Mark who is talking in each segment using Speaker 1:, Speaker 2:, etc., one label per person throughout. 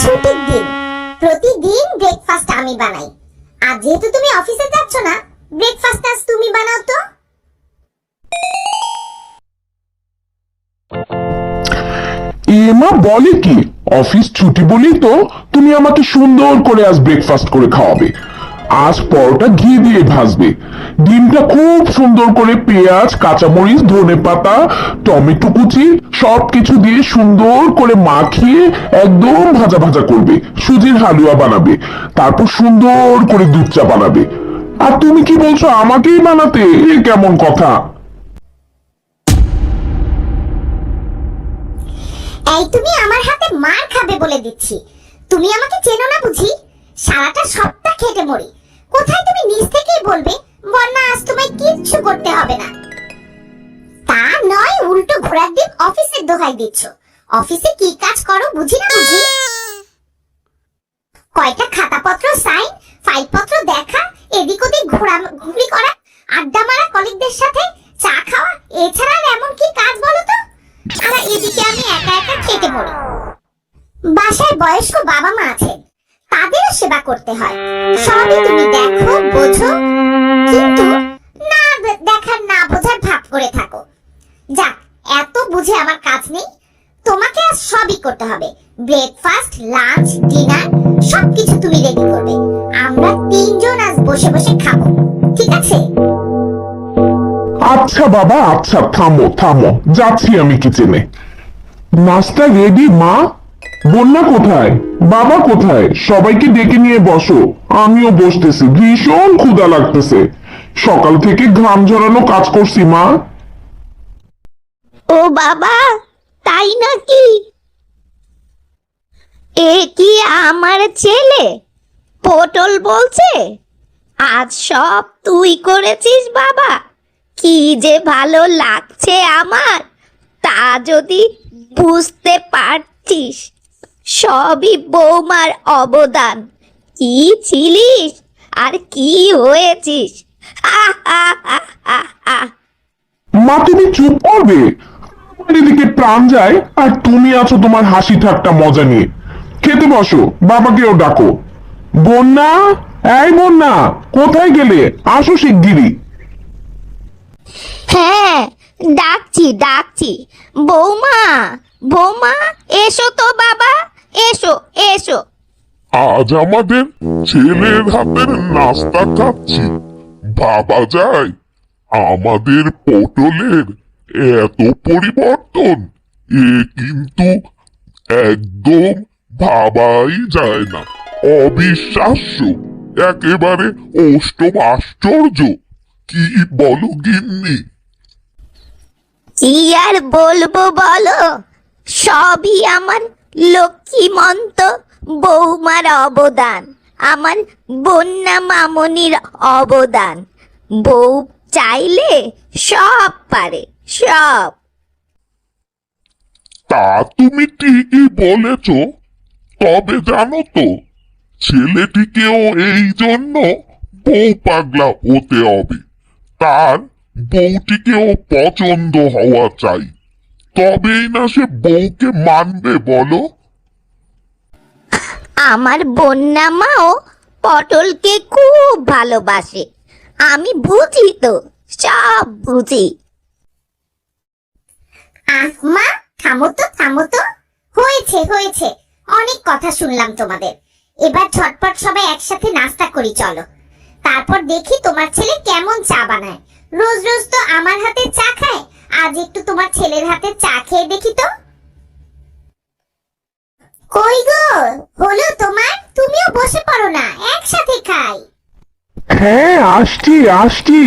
Speaker 1: ছুটির দিন প্রতিদিন ব্রেকফাস্ট আমি বানাই। আর যেহেতু তুমি অফিসে যাচ্ছ না ব্রেকফাস্ট আজ তুমি বানাও তো।
Speaker 2: এমা বলে কি অফিস ছুটি বলি তো তুমি আমাকে সুন্দর করে আজ ব্রেকফাস্ট করে খাওয়াবে। আজ পরোটা ঘি দিয়ে ভাজবে। ডিমটা খুব সুন্দর করে পেঁয়াজ, কাঁচামরিচ, ধনে পাতা, টমেটো কুচি সবকিছু দিয়ে সুন্দর করে মাখিয়ে একদম ভাজা ভাজা করবে। সুজির হালুয়া বানাবে। তারপর সুন্দর করে দুধ চা বানাবে। আর তুমি কি বলছো আমাকেই বানাতে? এ কেমন কথা?
Speaker 1: এই তুমি আমার হাতে মার খাবে বলে দিচ্ছি। তুমি আমাকে চেনো না বুঝি? সারাটা সপ্তাহ খেটে মরি। কোথায় তুমি নিজ থেকেই বলবে, বন্যা আজ তোমায় কিচ্ছু করতে হবে না। তা নয়, উল্টো ঘোড়ার দিন অফিসের দোহাই দিচ্ছ। অফিসে কি কাজ করো বুঝি না বুঝি? কয়টা খাতাপত্র সাইন, ফাইলপত্র দেখা, এদিক ওদিক ঘোরা ঘুরি করা, আড্ডা মারা কলিগদের সাথে চা খাওয়া, এছাড়া এমন কি কাজ বলো তো? আর এদিকে আমি একা একা খেতে মরি। বাসায় বয়স্ক বাবা মা আছেন। তাদেরও সেবা করতে হয়। সবই তুমি দেখো, বোঝো, কিন্তু না দেখার, না বোঝার ভাব করে থাকো। যাক, এত বুঝে আমার কাজ নেই। তোমাকে আজ সবই করতে হবে। ব্রেকফাস্ট লাঞ্চ ডিনার সবকিছু তুমি রেডি করবে। আমরা তিনজন আজ বসে বসে খাব। ঠিক আছে?
Speaker 2: আচ্ছা বাবা আচ্ছা থামো থামো। যাচ্ছি আমি কিচেনে নাস্তা রেডি মা? বন্যা কোথায়? বাবা কোথায়? সবাইকে ডেকে নিয়ে বসো। আমিও বসতেছি। ভীষণ ক্ষুধা লাগতেছে। সকাল থেকে ঘাম ঝরানো কাজ করছি, মা।
Speaker 3: ও বাবা, তাই নাকি? এ কি আমার ছেলে? পটল বলছে? আজ সব তুই করেছিস বাবা। কি যে ভালো লাগছে আমার, তা যদি বুঝতে পারছিস সবই বৌমার অবদান। কি ছিলিস? আর কি হয়েছিস?
Speaker 2: মা তুমি চুপ করবে। আমার এদিকে প্রাণ যায় আর তুমি আছো তোমার হাসি ঠাট্টা মজা নিয়ে। খেতে বসো বাবাকেও ডাকো। বন্যা? এই বন্যা কোথায় গেলে? আসো শিগগিরি
Speaker 3: হ্যাঁ ডাকছি ডাকছি। বৌমা বৌমা এসো তো বাবা। এসো এসো।
Speaker 4: আজ আমাদের ছেলের হাতের নাস্তা খাচ্ছি। বাবা যায়। আমাদের পটলের এত পরিবর্তন এ কিন্তু একদম ভাবাই যায় না। অবিশ্বাস্য একেবারে অষ্টম আশ্চর্য কি বলো গিন্নি?
Speaker 3: কি আর বলব বলো? সবই আমার লক্ষ্মীমন্ত বৌমার অবদান। আমার বন্যা মামনির অবদান। বউ চাইলে সব পারে, সব।
Speaker 4: তা তুমি ঠিকই বলেছ, তবে জানো তো, ছেলেটিকেও এই জন্য বউ পাগলা হতে হবে। তার বউটিকেও পছন্দ হওয়া চাই। তবেই না সে বউকে মানবে বলো।
Speaker 3: আমার বন্যা মাও পটলকে খুব ভালোবাসে। আমি বুঝি তো সব বুঝি।
Speaker 1: আহ মা থামো তো থামো তো। হয়েছে হয়েছে। অনেক কথা শুনলাম তোমাদের। এবার ঝটপট সবাই একসাথে নাস্তা করি চলো। তারপর দেখি তোমার ছেলে কেমন চা বানায়। রোজ রোজ তো আমার হাতে চা খায় আজ একটু তোমার ছেলের হাতে চা খেয়ে দেখি তো। কই গো? হলো তোমার? তুমিও বসে পড়ো না একসাথে খাই।
Speaker 2: হ্যাঁ আসছি আসছি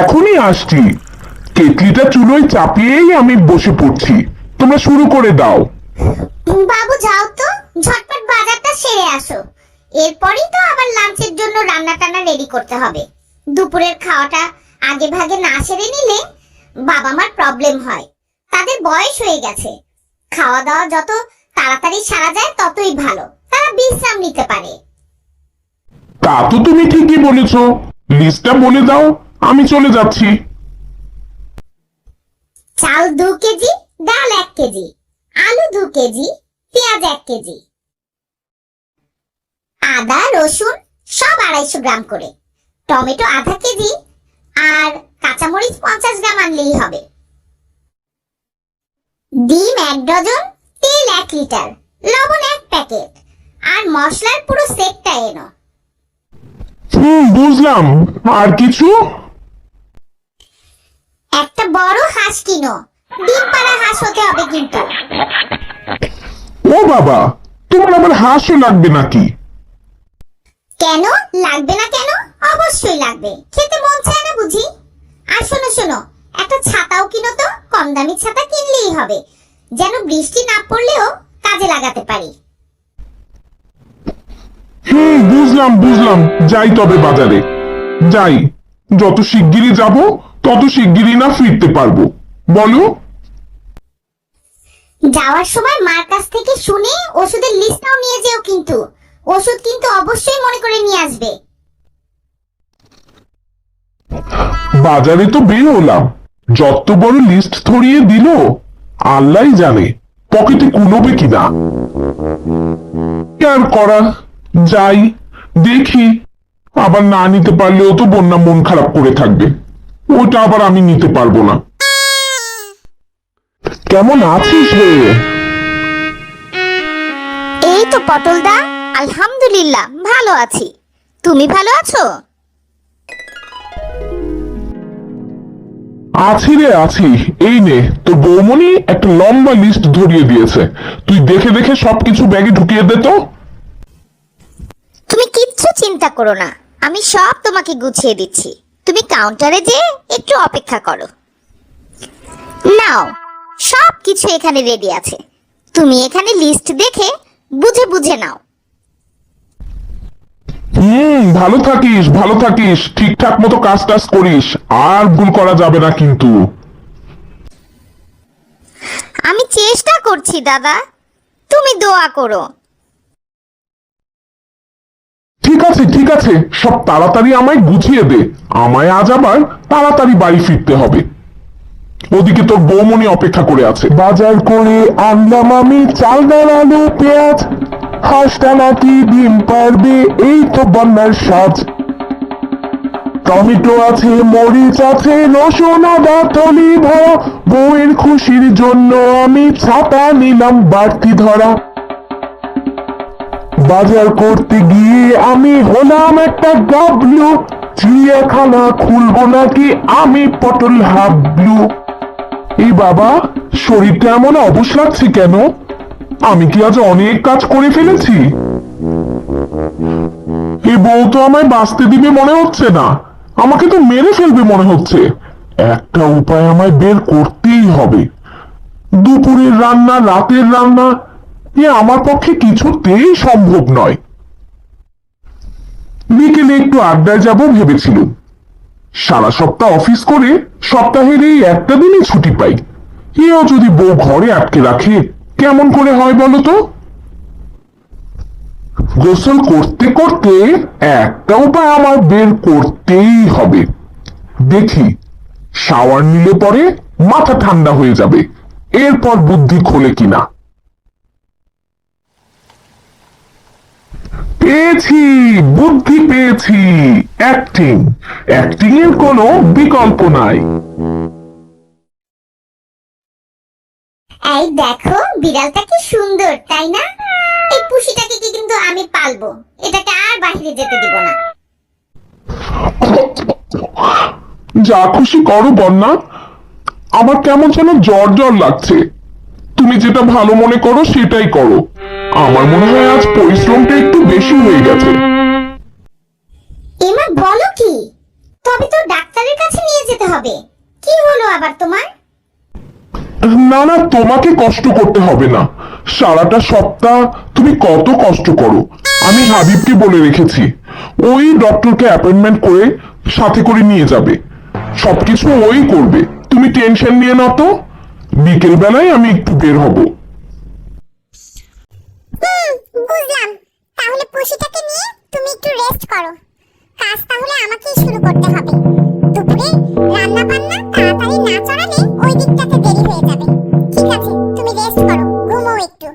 Speaker 2: এখনই আসছি। কেটলিটা চুলোয় চাপিয়েই আমি বসে পড়ছি। তোমরা শুরু করে দাও।
Speaker 1: বাবু যাও তো ঝটপট বাজারটা সেরে আসো। এরপরই তো আবার লাঞ্চের জন্য রান্না টান্না রেডি করতে হবে। দুপুরের খাওয়াটা আগে ভাগে না সেরে নিলে বাবা মার প্রবলেম হয়। তাদের বয়স হয়ে গেছে। খাওয়া দাওয়া যত তাড়াতাড়ি সারা যায় ততই ভালো। তারা বিশ্রাম নিতে পারে।
Speaker 2: তা তো তুমি ঠিকই বলেছ। লিস্টটা বলে দাও আমি চলে যাচ্ছি।
Speaker 1: চাল দু কেজি ডাল এক কেজি আলু দু কেজি পেঁয়াজ এক কেজি। আদা রসুন সব আড়াইশো গ্রাম করে। টমেটো আধা কেজি আর কাঁচামরিচ পঞ্চাশ গ্রাম আনলেই হবে। ডিম এক ডজন তেল এক লিটার লবণ এক প্যাকেট আর মশলার পুরো সেটটা এনো।
Speaker 2: হুম বুঝলাম। আর কিছু?
Speaker 1: একটা বড় হাঁস কিনো। ডিম পাড়া হাঁস হতে হবে কিন্তু।
Speaker 2: ও বাবা তোমার আবার হাঁসও লাগবে নাকি?
Speaker 1: কেন? লাগবে না কেন? অবশ্যই লাগবে। খেতে মন চায় না বুঝি আর শোনো শোনো। একটা ছাতাও কিনো তো কম দামি ছাতা কিনলেই হবে। যেন বৃষ্টি না পড়লেও কাজে লাগাতে পারি।
Speaker 2: হুম বুঝলাম বুঝলাম। যাই তবে বাজারে। যাই যত শিগগিরই যাব তত শিগগিরই না ফিরতে পারব। বলো?
Speaker 1: যাওয়ার সময় মার কাছ থেকে শুনে ওষুধের লিস্টটাও নিয়ে যেও কিন্তু। ওষুধ কিন্তু অবশ্যই মনে করে নিয়ে আসবে।
Speaker 2: বাজারে তো বের হলাম। যত বড় লিস্ট ধরিয়ে দিল আল্লাহ জানে পকেটে কুলোবে কিনা। আর করা? যাই, দেখি। আবার না নিতে পারলেও তো বন্যা মন খারাপ করে থাকবে। ওটা আবার আমি নিতে পারব না। কেমন আছিস রে?
Speaker 3: এই তো পটলদা, আলহামদুলিল্লাহ, ভালো আছি। তুমি ভালো আছো?
Speaker 2: আছি রে, আছি। এই নে, তোর বৌমনি একটা লম্বা লিস্ট ধরিয়ে দিয়েছে। তুই দেখে দেখে সবকিছু ব্যাগে ঢুকিয়ে দে তো।
Speaker 3: তুমি কিচ্ছু চিন্তা করো না। আমি সব তোমাকে গুছিয়ে দিচ্ছি। তুমি কাউন্টারে যে একটু অপেক্ষা করো। নাও সব কিছু এখানে রেডি আছে। তুমি এখানে লিস্ট দেখে বুঝে বুঝে নাও।
Speaker 2: হুম ভালো থাকিস ভালো থাকিস ঠিকঠাক মতো কাজ টাজ করিস আর ভুল করা যাবে না কিন্তু।
Speaker 3: আমি চেষ্টা করছি দাদা। তুমি দোয়া করো।
Speaker 2: ঠিক আছে ঠিক আছে সব তাড়াতাড়ি আমায় গুছিয়ে দে। আমায় আজ আবার তাড়াতাড়ি বাড়ি ফিরতে হবে। ওদিকে তোর বৌমনি অপেক্ষা করে আছে। বাজার করে আনলাম আমি চাল ডাল আলু পেঁয়াজ। হাঁসটা নাকি ডিম পারবে, এই তো বন্যার সাজ। টমেটো আছে, মরিচ আছে, রসুন, আদা তলি ভরা বউয়ের খুশির জন্য আমি ছাতা নিলাম বাড়তি ধরা। বাজার করতে গিয়ে আমি হলাম একটা গাবলু, চিড়িয়াখানা খুলবো নাকি আমি পটল হাবলু। এই বাবা, শরীরটা এমন অবশ লাগছে কেন? আমি কি আজ অনেক কাজ করে ফেলেছি? এই বউ তো আমায় বাঁচতে দিবে মনে হচ্ছে না। আমাকে তো মেরে ফেলবে মনে হচ্ছে। একটা উপায় আমায় বের করতেই হবে। দুপুরের রান্না, রাতের রান্না, এ আমার পক্ষে কিছুতেই সম্ভব নয়। বিকেলে একটু আড্ডায় যাব ভেবেছিলাম। সারা সপ্তাহ অফিস করে সপ্তাহের এই একটা দিনই ছুটি পাই। এও যদি বউ ঘরে আটকে রাখে কেমন করে হয় বলো তো? গোসল করতে করতে একটা উপায় আমার বের করতেই হবে। দেখি, শাওয়ার নিলে পরে মাথা ঠান্ডা হয়ে যাবে। এরপর বুদ্ধি খোলে কিনা। পেয়েছি, বুদ্ধি পেয়েছি। অ্যাক্টিং অ্যাক্টিং এর কোনো বিকল্প নাই।
Speaker 1: এই দেখো বিড়ালটা কি সুন্দর তাই না? এই পুষিটাকে কি কিন্তু আমি পালবো? এটাকে আর বাইরে যেতে দিব না।
Speaker 2: যা খুশি করো বন্যা। আমার কেমন যেন জ্বর জ্বর লাগছে। তুমি যেটা ভালো মনে করো সেটাই করো। আমার মনে হয় আজ পরিশ্রমটা একটু বেশি হয়ে গেছে।
Speaker 1: এমা বলো কি? তবে তো ডাক্তারের কাছে নিয়ে যেতে হবে। কি হলো আবার তোমার?
Speaker 2: না না, তোমাকে কষ্ট করতে হবে না। সারাটা সপ্তাহ তুমি কত কষ্ট করো। আমি হাবিবকে বলে রেখেছি, ওই ডক্টরকে অ্যাপয়েন্টমেন্ট করে সাথে করে নিয়ে যাবে। সবকিছু ওই করবে। তুমি টেনশন নিয়ে না তো। বিকেল বেলায় আমি একটু বের হব।
Speaker 1: বুঝলাম। তাহলে পুষিটাকে নিয়ে তুমি একটু রেস্ট করো। কাজ তাহলে আমাকেই শুরু করতে হবে। দুপুরে রান্না বান্না তাড়াতাড়ি না চড়ালে ওই দিকটাতে দেরি হয়ে যাবে। ঠিক আছে, তুমি রেস্ট করো ঘুমো একটু।